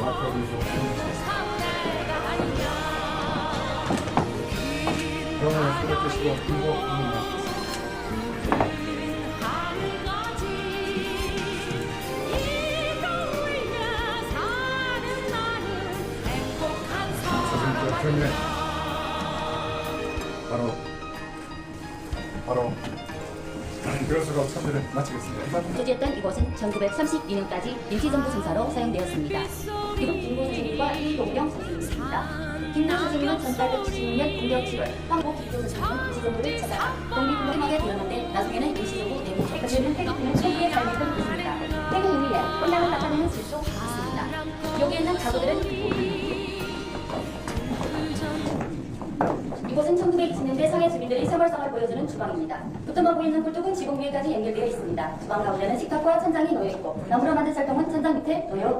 병원에 우리를 바로 바로 교수로 참여를 마치겠습니다. 소지했던 이곳은 1932년까지 임시정부 상사로 사용되었습니다. 이곳 이동영 선생님입니다. 김고수 선생님은 1876년 공격 7월 황복 기조 선생님은 임시정부를 찾아가 독립운동하게 되었는데 나중에는 임시정부 내부 그들은 태극기는 최고의 삶을 있습니다. 태극 위에 혼란을 나타내는 실수 있습니다. 여기 있는 가구들은 이곳은 1920년대 상해 주민들의 생활상을 보여주는 주방입니다. 붙어먹고 있는 굴뚝은 지붕 위에까지 연결되어 있습니다. 주방 가운데는 식탁과 천장이 놓여 있고 나무로 만든 설통은 천장 밑에 놓여